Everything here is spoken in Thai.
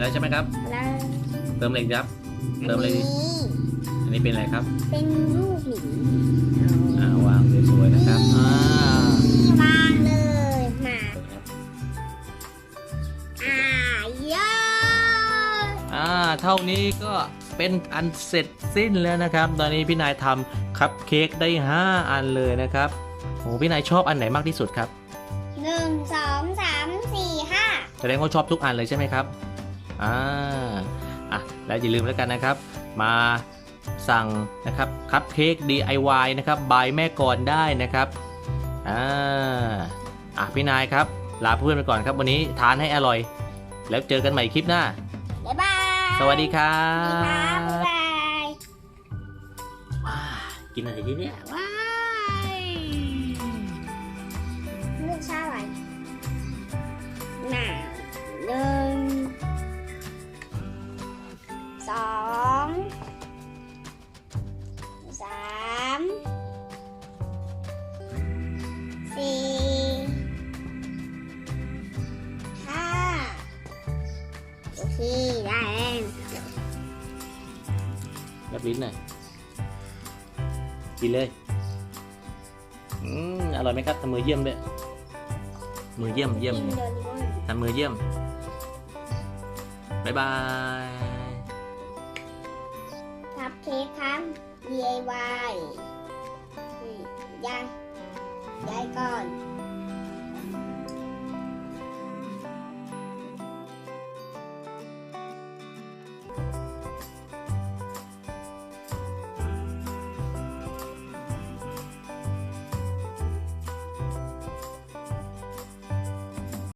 แล้วใช่ไหมครับ แล้วเติมอะไรอีกครับอันเติมอะไรดีนี้อันนี้เป็นอะไรครับเป็นรูปหมีอ่าวางสวยๆนะครับอ่าวางเลยมาอ่าเยอะอ่าเท่านี้ก็เป็นอันเสร็จสิ้นแล้วนะครับ ตอนนี้พี่นายทำคัพเค้กได้ 5 อันเลยนะครับโอ้พี่นายชอบอันไหนมากที่สุดครับหนึ่งสองสามสี่ห้าแสดงว่าชอบทุกอันเลยใช่ไหมครับ อ่าอะแล้วอย่าลืมแล้วกันนะครับ มาสั่งนะครับคัพเค้ก DIY นะครับบายแม่กรได้นะครับอ่าอะพี่นายครับ ลาเพื่อนไปก่อนครับ วันนี้ทานให้อร่อย แล้วเจอกันใหม่คลิปหน้าบ๊ายบาย สวัสดีครัสวัสดีครับบ๊ายบบายว้ากินอะไรที่เนี่ยว้าย โอเคได้แล้วแบบลิ้นหน่อยกินเลย อืมอร่อยไหมครับทำมือเยี่ยมด้วย มือเยี่ยมเยี่ยมกินเดินด้วยทำมือเยี่ยม บ๊ายบายคัพเค้กครับ DIY นี่ยายยายก่อน